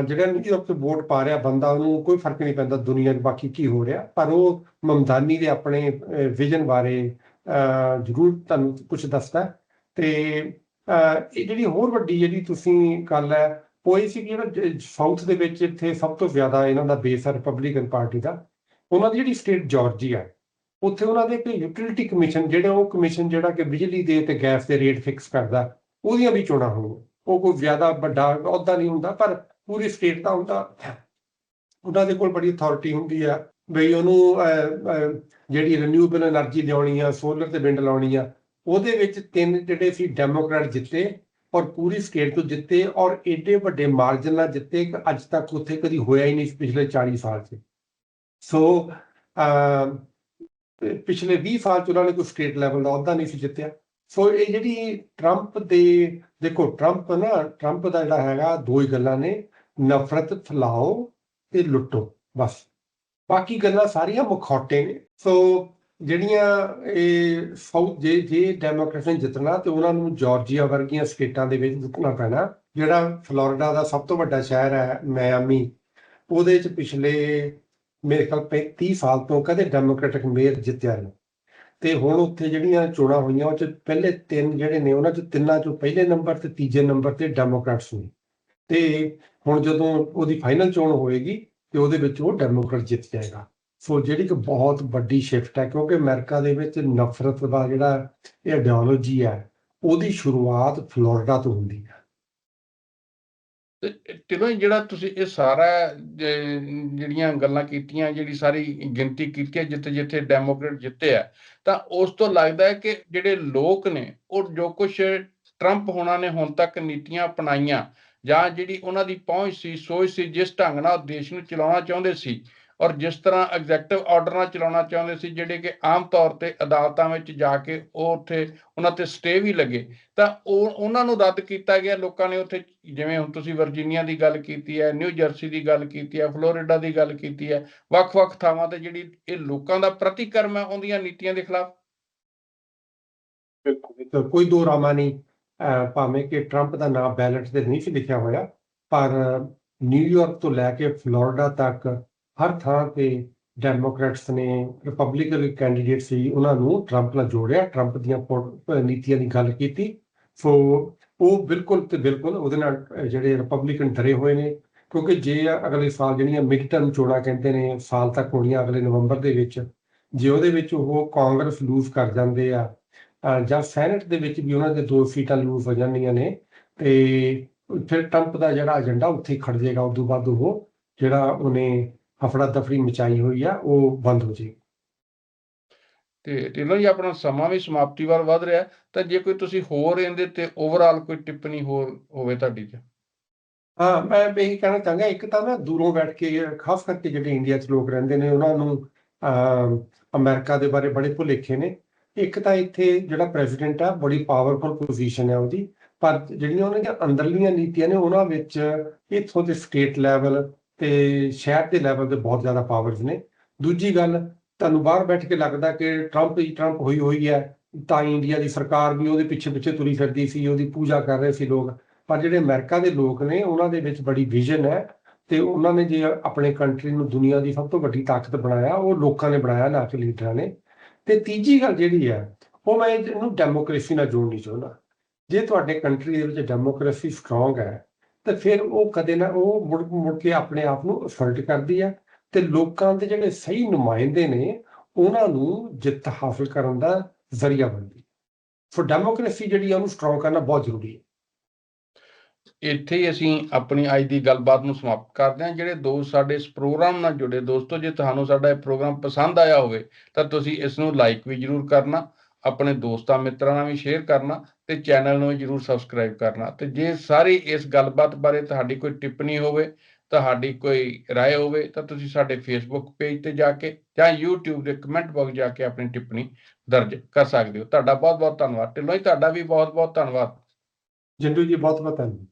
Speaker 2: ਜਿਹੜਾ ਨਿਊਯਾਰਕ ਉੱਤੇ ਵੋਟ ਪਾ ਰਿਹਾ ਬੰਦਾ ਉਹਨੂੰ ਕੋਈ ਫ਼ਰਕ ਨਹੀਂ ਪੈਂਦਾ ਦੁਨੀਆ 'ਚ ਬਾਕੀ ਕੀ ਹੋ ਰਿਹਾ। ਪਰ ਉਹ ਮਮਦਾਨੀ ਦੇ ਆਪਣੇ ਵਿਜ਼ਨ ਬਾਰੇ ਅਹ, ਜ਼ਰੂਰ ਤੁਹਾਨੂੰ ਕੁਝ ਦੱਸਦਾ ਤੇ ਇਹ ਜਿਹੜੀ ਹੋਰ ਵੱਡੀ ਜਿਹੜੀ ਤੁਸੀਂ ਗੱਲ ਹੈ, ਉਹ ਇਹ ਸੀ ਕਿ ਜਿਹੜਾ ਸਾਊਥ ਦੇ ਵਿੱਚ ਇੱਥੇ ਸਭ ਤੋਂ ਜ਼ਿਆਦਾ ਇਹਨਾਂ ਦਾ ਬੇਸ ਹੈ ਰਿਪਬਲਿਕਨ ਪਾਰਟੀ ਦਾ। ਉਹਨਾਂ ਦੀ ਜਿਹੜੀ ਸਟੇਟ ਜਾਰਜੀਆ ਉੱਥੇ ਉਹਨਾਂ ਦੇ ਇੱਕ ਯੂਟਿਲਿਟੀ ਕਮਿਸ਼ਨ ਜਿਹੜਾ, ਉਹ ਕਮਿਸ਼ਨ ਜਿਹੜਾ ਕਿ ਬਿਜਲੀ ਦੇ ਤੇ ਗੈਸ ਦੇ ਰੇਟ ਫਿਕਸ ਕਰਦਾ, ਉਹਦੀਆਂ ਵੀ ਚੋਣਾਂ ਹੋਣਗੀਆਂ। ਉਹ ਕੋਈ ਜ਼ਿਆਦਾ ਵੱਡਾ ਅਹੁਦਾ ਨਹੀਂ ਹੁੰਦਾ, ਪਰ ਪੂਰੀ ਸਟੇਟ ਦਾ ਹੁੰਦਾ। ਉਹਨਾਂ ਦੇ ਕੋਲ ਬੜੀ ਅਥਾਰਟੀ ਹੁੰਦੀ ਆ ਬਈ ਉਹਨੂੰ ਜਿਹੜੀ ਰੀਨਿਊਏਬਲ એનર્ਜੀ ਲਿਆਉਣੀ ਆ ਸੋਲਰ ਤੇ ਵਿੰਡ ਲਾਉਣੀ ਆ ਉਹਦੇ ਵਿੱਚ ਤਿੰਨ ਜਿਹੜੇ ਸੀ ਡੈਮੋਕ੍ਰੈਟ ਜਿੱਤੇ ਔਰ ਪੂਰੀ ਸਟੇਟ ਤੋਂ ਜਿੱਤੇ ਔਰ ਏਡੇ ਵੱਡੇ ਮਾਰਜਨ ਨਾਲ ਜਿੱਤੇ ਕਿ ਅੱਜ ਤੱਕ ਉੱਥੇ ਕਦੀ ਹੋਇਆ ਹੀ ਨਹੀਂ ਸੀ ਪਿਛਲੇ 40 ਸਾਲ 'ਚ। ਸੋ ਪਿਛਲੇ 20 ਸਾਲ ਚ ਉਹਨਾਂ ਨੇ ਕੋਈ ਸਟੇਟ ਲੈਵਲ ਦਾ ਅਹੁਦਾ ਨਹੀਂ ਸੀ ਜਿੱਤਿਆ। ਸੋ ਇਹ ਜਿਹੜੀ ਟਰੰਪ ਦੇ, ਦੇਖੋ ਟਰੰਪ ਨਾ ਟਰੰਪ ਦਾ ਜਿਹੜਾ ਹੈਗਾ ਦੋ ਹੀ ਗੱਲਾਂ ਨੇ, ਨਫ਼ਰਤ ਫੈਲਾਓ ਤੇ ਲੁੱਟੋ, ਬਸ। ਬਾਕੀ ਗੱਲਾਂ ਸਾਰੀਆਂ ਮੁਖੌਟੇ ਨੇ। ਸੋ ਜਿਹੜੀਆਂ ਇਹ ਸਾਊਥ ਜੇ ਜੇ ਡੈਮੋਕ੍ਰੇਟ ਨੇ ਜਿੱਤਣਾ ਤੇ ਉਹਨਾਂ ਨੂੰ ਜਾਰਜੀਆ ਵਰਗੀਆਂ ਸਟੇਟਾਂ ਦੇ ਵਿੱਚ ਜਿੱਤਣਾ ਪੈਣਾ, ਜਿਹੜਾ ਫਲੋਰੀਡਾ ਦਾ ਸਭ ਤੋਂ ਵੱਡਾ ਸ਼ਹਿਰ ਹੈ ਮਿਆਮੀ ਉਹਦੇ ਚ ਪਿਛਲੇ ਮੇਰੇ ਖਿਆਲ 35 ਸਾਲ ਤੋਂ ਕਦੇ ਡੈਮੋਕ੍ਰੈਟਿਕ ਮੇਅਰ ਜਿੱਤਿਆ ਨਹੀਂ। ਤੇ ਹੁਣ ਉੱਥੇ ਜਿਹੜੀਆਂ ਚੋਣਾਂ ਹੋਈਆਂ, ਉਹ ਚ ਪਹਿਲੇ ਤਿੰਨ ਜਿਹੜੇ ਨੇ, ਉਹਨਾਂ ਚ ਤਿੰਨਾਂ ਚੋਂ ਪਹਿਲੇ ਨੰਬਰ ਤੇ ਤੀਜੇ ਨੰਬਰ ਤੇ ਡੈਮੋਕ੍ਰੈਟਸ ਨੇ। ਤੇ ਹੁਣ ਜਦੋਂ ਉਹਦੀ ਫਾਈਨਲ ਚੋਣ ਹੋਏਗੀ, ਤੇ ਉਹਦੇ ਵਿੱਚ ਉਹ ਡੈਮੋਕ੍ਰੈਟ ਜਿੱਤ ਜਾਏਗਾ। ਸੋ ਜਿਹੜੀ ਕਿ ਬਹੁਤ ਵੱਡੀ ਸ਼ਿਫਟ ਹੈ, ਕਿਉਂਕਿ ਅਮਰੀਕਾ ਦੇ ਵਿੱਚ ਨਫ਼ਰਤ ਦਾ ਜਿਹੜਾ ਇਹ ਆਈਡੀਓਲੋਜੀ ਹੈ, ਉਹਦੀ ਸ਼ੁਰੂਆਤ ਫਲੋਰੀਡਾ ਤੋਂ ਹੁੰਦੀ ਹੈ।
Speaker 1: ਤੇ ਜਿਹੜਾ ਤੁਸੀਂ ਇਹ ਸਾਰਾ ਜਿਹੜੀਆਂ ਗੱਲਾਂ ਕੀਤੀਆਂ, ਜਿਹੜੀ ਸਾਰੀ ਗਿਣਤੀ ਕੀਤੀ ਹੈ, ਜਿੱਥੇ ਜਿੱਥੇ ਡੈਮੋਕ੍ਰੇਟ ਜਿੱਤੇ ਆ, ਤਾਂ ਉਸ ਤੋਂ ਲੱਗਦਾ ਹੈ ਕਿ ਜਿਹੜੇ ਲੋਕ ਨੇ, ਉਹ ਜੋ ਕੁਝ ਟਰੰਪ ਹੋਣਾ ਨੇ ਹੁਣ ਤੱਕ ਨੀਤੀਆਂ ਅਪਣਾਈਆਂ, ਜਾਂ ਜਿਹੜੀ ਉਹਨਾਂ ਦੀ ਪਹੁੰਚ ਸੀ, ਸੋਚ ਸੀ, ਜਿਸ ਢੰਗ ਨਾਲ ਦੇਸ਼ ਨੂੰ ਚਲਾਉਣਾ ਚਾਹੁੰਦੇ ਸੀ ਔਰ ਜਿਸ ਤਰ੍ਹਾਂ ਐਗਜ਼ੈਕਟਿਵ ਆਰਡਰ ਨਾਲ ਚਲਾਉਣਾ ਚਾਹੁੰਦੇ ਸੀ, ਜਿਹੜੇ ਕਿ ਆਮ ਤੌਰ ਤੇ ਅਦਾਲਤਾਂ ਵਿੱਚ ਜਾ ਕੇ ਉਹ ਉੱਥੇ ਉਹਨਾਂ ਤੇ ਸਟੇ ਵੀ ਲੱਗੇ, ਤਾਂ ਉਹ, ਉਹਨਾਂ ਨੂੰ ਰੱਦ ਕੀਤਾ ਗਿਆ। ਲੋਕਾਂ ਨੇ ਉੱਥੇ ਜਿਵੇਂ ਹੁਣ ਤੁਸੀਂ ਵਰਜੀਨੀਆ ਦੀ ਗੱਲ ਕੀਤੀ ਹੈ, ਨਿਊ ਜਰਸੀ ਦੀ ਗੱਲ ਕੀਤੀ ਹੈ, ਫਲੋਰੀਡਾ ਦੀ ਗੱਲ ਕੀਤੀ ਹੈ, ਵੱਖ-ਵੱਖ ਥਾਵਾਂ ਤੇ ਜਿਹੜੀ ਇਹ ਲੋਕਾਂ ਦਾ ਪ੍ਰਤੀਕਰਮ ਹੈ, ਉਹਦੀਆਂ ਨੀਤੀਆਂ ਦੇ ਖਿਲਾਫ।
Speaker 2: ਤਾਂ ਕੋਈ ਦੋ ਰਾਮਾ ਨਹੀਂ ਭਾਵੇਂ ਕਿ ਟਰੰਪ ਦਾ ਨਾਮ ਬੈਲਟ ਤੇ ਨਹੀਂ ਸੀ ਲਿਖਿਆ ਹੋਇਆ, ਪਰ ਨਿਊਯਾਰਕ ਤੋਂ ਲੈ ਕੇ ਫਲੋਰੀਡਾ ਤੱਕ ਹਰ ਥਾਂ ਤੇ ਡੈਮੋਕ੍ਰੈਟਸ ਨੇ ਰਿਪਬਲਿਕਨ ਕੈਂਡੀਡੇਟ ਸੀ, ਉਹਨਾਂ ਨੂੰ ਟਰੰਪ ਨਾਲ ਜੋੜਿਆ ਟਰੰਪ ਦੀਆਂ ਨੀਤੀਆਂ ਦੀ ਗੱਲ ਕੀਤੀ। ਸੋ ਉਹ ਬਿਲਕੁਲ ਤੇ ਬਿਲਕੁਲ ਉਹਦੇ ਨਾਲ ਜਿਹੜੇ ਰਿਪਬਲਿਕਨ ਡਰੇ ਹੋਏ ਨੇ, ਕਿਉਂਕਿ ਜੇ ਅਗਲੇ ਸਾਲ ਜਿਹੜੀਆਂ ਮਿਡ ਟਰਮ ਚੋਣਾਂ ਕਹਿੰਦੇ ਨੇ, ਸਾਲ ਤੱਕ ਹੋਣੀਆਂ ਅਗਲੇ ਨਵੰਬਰ ਦੇ ਵਿੱਚ, ਜੇ ਉਹਦੇ ਵਿੱਚ ਉਹ ਕਾਂਗਰਸ ਲੂਜ਼ ਕਰ ਜਾਂਦੇ ਆ ਜਾਂ ਸੈਨੇਟ ਦੇ ਵਿੱਚ ਵੀ ਉਹਨਾਂ ਦੇ ਦੋ ਸੀਟਾਂ ਲੂਜ਼ ਹੋ ਜਾਂਦੀਆਂ ਨੇ, ਤੇ ਫਿਰ ਟਰੰਪ ਦਾ ਜਿਹੜਾ ਏਜੰਡਾ ਉੱਥੇ ਖੜ ਜਾਏਗਾ, ਉਦੋਂ ਬਾਅਦ ਉਹ ਜਿਹੜਾ ਉਹਨੇ ਹਫੜਾ ਦਫੜੀ ਮਚਾਈ ਹੋਈ ਆ ਉਹ ਬੰਦ ਹੋ ਜਾਏਗੀ।
Speaker 1: ਤੇ ਢਿੱਲੋਂ ਜੀ ਆਪਣਾ ਸਮਾਂ ਵੀ ਸਮਾਪਤੀ ਵੱਲ ਵੱਧ ਰਿਹਾ ਤਾਂ ਜੇ ਕੋਈ ਤੁਸੀਂ ਹੋਰ ਇਹਦੇ ਤੇ ਓਵਰਆਲ ਕੋਈ ਟਿੱਪਣੀ ਹੋਰ ਹੋਵੇ ਤੁਹਾਡੀ ਤੇ।
Speaker 2: ਹਾਂ ਮੈਂ ਇਹ ਕਹਿਣਾ ਚਾਹਾਂਗਾ ਇੱਕ ਤਾਂ ਨਾ ਦੂਰੋਂ ਬੈਠ ਕੇ ਖਾਸ ਕਰਕੇ ਜਿਹੜੇ ਇੰਡੀਆ 'ਚ ਲੋਕ ਰਹਿੰਦੇ ਨੇ ਉਹਨਾਂ ਨੂੰ ਅਮ, ਅਮਰੀਕਾ ਦੇ ਬਾਰੇ ਬੜੇ ਭੁਲੇਖੇ ਨੇ। ਇੱਕ ਤਾਂ ਇੱਥੇ ਜਿਹੜਾ ਪ੍ਰੈਜ਼ੀਡੈਂਟ ਆ ਬੜੀ ਪਾਵਰਫੁਲ ਪੋਜੀਸ਼ਨ ਹੈ ਉਹਦੀ ਪਰ ਜਿਹੜੀਆਂ ਉਹਨਾਂ ਦੀਆਂ ਅੰਦਰਲੀਆਂ ਨੀਤੀਆਂ ਨੇ ਉਹਨਾਂ ਵਿੱਚ ਇੱਥੋਂ ਦੇ ਸਟੇਟ ਲੈਵਲ ਤੇ ਸ਼ਹਿਰ ਦੇ ਲੈਵਲ ਤੇ ਬਹੁਤ ਜ਼ਿਆਦਾ ਪਾਵਰਸ ਨੇ। ਦੂਜੀ ਗੱਲ, ਤੁਹਾਨੂੰ ਬਾਹਰ ਬੈਠ ਕੇ ਲੱਗਦਾ ਕਿ ਟਰੰਪ ਹੀ ਟਰੰਪ ਹੋਈ ਹੋਈ ਹੈ, ਤਾਂ ਇੰਡੀਆ ਦੀ ਸਰਕਾਰ ਵੀ ਉਹਦੇ ਪਿੱਛੇ ਪਿੱਛੇ ਤੁਰੀ ਫਿਰਦੀ ਸੀ, ਉਹਦੀ ਪੂਜਾ ਕਰ ਰਹੇ ਸੀ ਲੋਕ। ਪਰ ਜਿਹੜੇ ਅਮਰੀਕਾ ਦੇ ਲੋਕ ਨੇ, ਉਹਨਾਂ ਦੇ ਵਿੱਚ ਬੜੀ ਵਿਜ਼ਨ ਹੈ ਤੇ ਉਹਨਾਂ ਨੇ ਜੇ ਆਪਣੇ ਕੰਟਰੀ ਨੂੰ ਦੁਨੀਆ ਦੀ ਸਭ ਤੋਂ ਵੱਡੀ ਤਾਕਤ ਬਣਾਇਆ, ਉਹ ਲੋਕਾਂ ਨੇ ਬਣਾਇਆ ਨਾ ਕਿ ਲੀਡਰਾਂ ਨੇ। ਤੇ ਤੀਜੀ ਗੱਲ ਜਿਹੜੀ ਹੈ, ਉਹ ਮੈਂ ਇਹਨੂੰ ਡੈਮੋਕ੍ਰੇਸੀ ਨਾਲ ਜੋੜਨੀ ਚਾਹੁੰਦਾ। ਜੇ ਤੁਹਾਡੇ ਕੰਟਰੀ ਦੇ ਵਿੱਚ ਡੈਮੋਕ੍ਰੇਸੀ ਸਟਰੋਂਗ ਹੈ ਤਾਂ ਫਿਰ ਉਹ ਕਦੇ ਨਾ ਉਹ ਮੁੜ ਮੁੜ ਕੇ ਆਪਣੇ ਆਪ ਨੂੰ ਅਸਰਟ ਕਰਦੀ ਹੈ ਤੇ ਲੋਕਾਂ ਦੇ ਜਿਹੜੇ ਸਹੀ ਨੁਮਾਇੰਦੇ ਨੇ, ਉਹਨਾਂ ਨੂੰ ਜਿੱਤ ਹਾਸਲ ਕਰਨ ਦਾ ਜ਼ਰੀਆ ਬਣਦੀ ਹੈ ਸੋ ਡੈਮੋਕ੍ਰੇਸੀ ਜਿਹੜੀ ਆ ਉਹਨੂੰ ਸਟਰੋਂਗ ਕਰਨਾ ਬਹੁਤ ਜ਼ਰੂਰੀ ਹੈ
Speaker 1: ਇੱਥੇ ਹੀ ਅਸੀਂ ਆਪਣੀ ਅੱਜ ਦੀ ਗੱਲਬਾਤ ਨੂੰ ਸਮਾਪਤ ਕਰਦੇ ਹਾਂ। ਜਿਹੜੇ ਦੋਸਤ ਸਾਡੇ ਇਸ ਪ੍ਰੋਗਰਾਮ ਨਾਲ ਜੁੜੇ ਦੋਸਤੋ, ਜੇ ਤੁਹਾਨੂੰ ਸਾਡਾ ਇਹ ਪ੍ਰੋਗਰਾਮ ਪਸੰਦ ਆਇਆ ਹੋਵੇ, ਤਾਂ ਤੁਸੀਂ ਇਸ ਨੂੰ ਲਾਈਕ ਵੀ ਜਰੂਰ ਕਰਨਾ। ਆਪਣੇ ਦੋਸਤਾਂ ਮਿੱਤਰਾਂ ਨਾਲ ਵੀ ਸ਼ੇਅਰ ਕਰਨਾ ਤੇ ਚੈਨਲ ਨੂੰ ਵੀ ਜਰੂਰ ਸਬਸਕ੍ਰਾਈਬ ਕਰਨਾ ਤੇ ਜੇ ਸਾਰੀ ਇਸ ਗੱਲਬਾਤ ਬਾਰੇ ਤੁਹਾਡੀ ਕੋਈ ਟਿੱਪਣੀ ਹੋਵੇ ਤੁਹਾਡੀ ਕੋਈ رائے ਹੋਵੇ ਤਾਂ ਤੁਸੀਂ ਸਾਡੇ ਫੇਸਬੁੱਕ ਪੇਜ ਤੇ ਜਾ ਕੇ ਜਾਂ YouTube ਦੇ ਕਮੈਂਟ ਬਾਕਸ ਜਾ ਕੇ ਆਪਣੀ ਟਿੱਪਣੀ ਦਰਜ ਕਰ ਸਕਦੇ ਹੋ ਤੁਹਾਡਾ ਬਹੁਤ ਬਹੁਤ ਧੰਨਵਾਦ ਢਿੱਲੋਂ ਜੀ ਤੁਹਾਡਾ ਵੀ ਬਹੁਤ ਬਹੁਤ ਧੰਨਵਾਦ
Speaker 2: ਜਿੰਦੂ ਜੀ ਬਹੁਤ ਬਹੁਤ ਧੰਨਵਾਦ